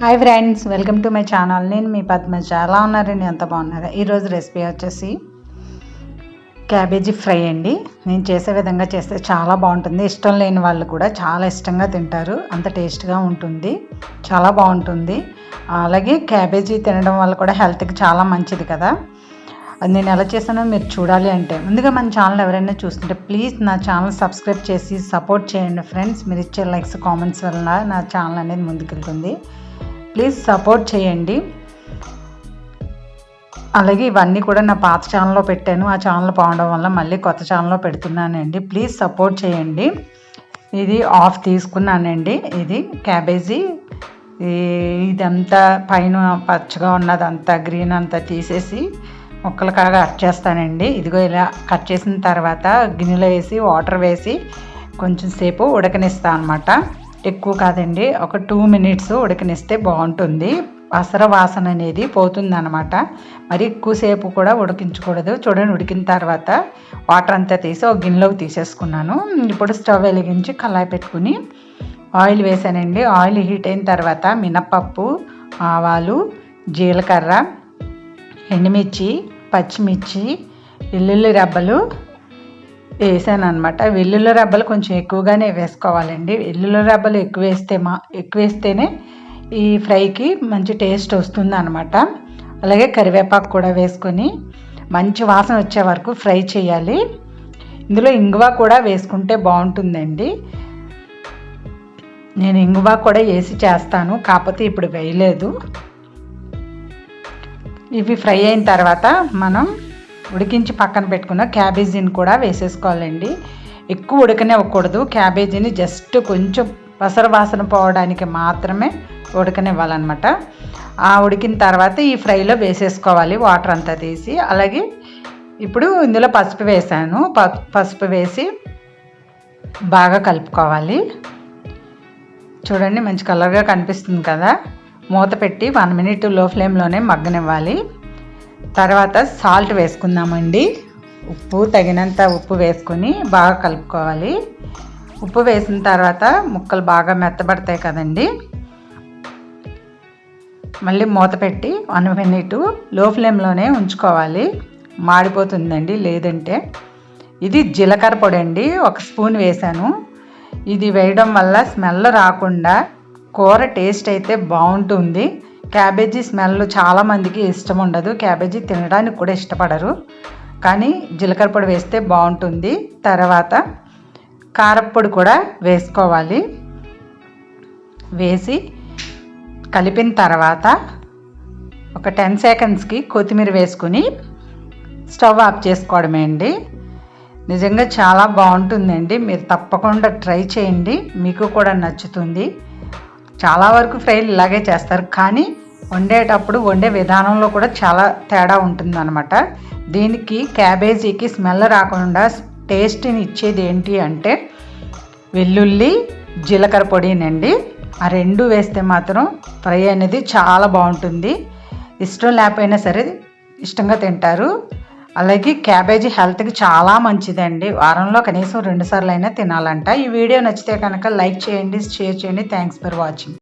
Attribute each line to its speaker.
Speaker 1: Hi friends welcome to my channel నేను మీ పద్మజ. ఎలా ఉన్నారండి ఎంత బాగున్నారా ఈరోజు రెసిపీ వచ్చేసి క్యాబేజీ ఫ్రై అండి. నేను చేసే విధంగా చేస్తే చాలా బాగుంటుంది. ఇష్టం లేని వాళ్ళు కూడా చాలా ఇష్టంగా తింటారు. అంత టేస్ట్గా ఉంటుంది. చాలా బాగుంటుంది. అలాగే క్యాబేజీ తినడం వల్ల కూడా హెల్త్కి చాలా మంచిది కదా. అది నేను ఎలా చేశానో మీరు చూడాలి అంటే ముందుగా మన ఛానల్ ఎవరైనా చూస్తుంటే ప్లీజ్ నా ఛానల్ సబ్స్క్రైబ్ చేసి సపోర్ట్ చేయండి ఫ్రెండ్స్ మీరు ఇచ్చే లైక్స్ కామెంట్స్ వల్ల నా ఛానల్ అనేది ముందుకెళ్తుంది. ప్లీజ్ సపోర్ట్ చేయండి. అలాగే ఇవన్నీ కూడా నా పాత ఛానల్లో పెట్టాను. ఆ ఛానల్ పోవడం వల్ల మళ్ళీ కొత్త ఛానల్లో పెడుతున్నానండి. ప్లీజ్ సపోర్ట్ చేయండి. ఇది ఆఫ్ తీసుకున్నానండి. ఇది క్యాబేజీ. ఇదంతా పైన పచ్చగా ఉన్నదంతా గ్రీన్ అంతా తీసేసి ముక్కలు కాగా కట్ చేస్తానండి. ఇదిగో ఇలా కట్ చేసిన తర్వాత గిన్నెలో వేసి వాటర్ వేసి కొంచెం సేపు ఉడకనిస్తాను అనమాట ఎక్కువ కాదండి. ఒక టూ మినిట్స్ ఉడకనిస్తే బాగుంటుంది. అసర వాసన అనేది పోతుంది అనమాట మరి ఎక్కువసేపు కూడా ఉడికించకూడదు. చూడండి ఉడికిన తర్వాత వాటర్ అంతా తీసి ఒక గిన్నెలోకి తీసేసుకున్నాను. ఇప్పుడు స్టవ్ వెలిగించి కళాయి పెట్టుకుని ఆయిల్ వేసానండి. ఆయిల్ హీట్ అయిన తర్వాత మినప్పప్పు ఆవాలు జీలకర్ర ఎండుమిర్చి పచ్చిమిర్చి వెల్లుల్లి రబ్బలు వేసాను అనమాట వెల్లుల్లి రబ్బలు కొంచెం ఎక్కువగానే వేసుకోవాలండి. వెల్లుల్లి రబ్బలు ఎక్కువ వేస్తే మా ఎక్కువ వేస్తేనే ఈ ఫ్రైకి మంచి టేస్ట్ వస్తుంది అనమాట అలాగే కరివేపాకు కూడా వేసుకొని మంచి వాసన వచ్చే వరకు ఫ్రై చేయాలి. ఇందులో ఇంగువ కూడా వేసుకుంటే బాగుంటుందండి. నేను ఇంగువ కూడా వేసి చేస్తాను కాకపోతే ఇప్పుడు వేయలేదు. ఇవి ఫ్రై అయిన తర్వాత మనం ఉడికించి పక్కన పెట్టుకున్న క్యాబేజీని కూడా వేసేసుకోవాలండి. ఎక్కువ ఉడకనివ్వకూడదు. క్యాబేజీని జస్ట్ కొంచెం పసర వాసన పోవడానికి మాత్రమే ఉడకనివ్వాలన్నమాట. ఆ ఉడికిన తర్వాత ఈ ఫ్రైలో వేసేసుకోవాలి వాటర్ అంతా తీసి. అలాగే ఇప్పుడు ఇందులో పసుపు వేసాను. పసుపు వేసి బాగా కలుపుకోవాలి. చూడండి మంచి కలర్గా కనిపిస్తుంది కదా. మూత పెట్టి వన్ మినిట్లో ఫ్లేమ్లోనే మగ్గనివ్వాలి. తర్వాత సాల్ట్ వేసుకుందామండి. ఉప్పు తగినంత ఉప్పు వేసుకొని బాగా కలుపుకోవాలి. ఉప్పు వేసిన తర్వాత ముక్కలు బాగా మెత్తబడతాయి కదండి. మళ్ళీ మూత పెట్టి వన్ మినిట్లో ఫ్లేమ్లోనే ఉంచుకోవాలి. మాడిపోతుందండి లేదంటే. ఇది జీలకర్ర పొడి అండి ఒక స్పూన్ వేసాను ఇది వేయడం వల్ల స్మెల్ రాకుండా కూర టేస్ట్ అయితే బాగుంటుంది. క్యాబేజీ స్మెల్ చాలామందికి ఇష్టం ఉండదు. క్యాబేజీ తినడానికి కూడా ఇష్టపడరు. కానీ జీలకర్ర పొడి వేస్తే బాగుంటుంది. తర్వాత కారప్పొడి కూడా వేసుకోవాలి. వేసి కలిపిన తర్వాత ఒక టెన్ సెకండ్స్కి కొత్తిమీర వేసుకుని స్టవ్ ఆఫ్ చేసుకోవడమే అండి. నిజంగా చాలా బాగుంటుందండి. మీరు తప్పకుండా ట్రై చేయండి. మీకు కూడా నచ్చుతుంది. చాలా వరకు ఫ్రైలు ఇలాగే చేస్తారు. కానీ వండేటప్పుడు వండే విధానంలో కూడా చాలా తేడా ఉంటుందన్నమాట. దీనికి క్యాబేజీకి స్మెల్ రాకుండా టేస్ట్ని ఇచ్చేది ఏంటి అంటే వెల్లుల్లి జీలకర్ర పొడినండి ఆ రెండు వేస్తే మాత్రం ఫ్రై అనేది చాలా బాగుంటుంది. ఇష్టం లేకపోయినా సరే ఇష్టంగా తింటారు. అలాగే క్యాబేజీ హెల్త్కి చాలా మంచిదండి. వారంలో కనీసం రెండుసార్లు అయినా తినాలంట. ఈ వీడియో నచ్చితే కనుక లైక్ చేయండి షేర్ చేయండి. Thanks for watching.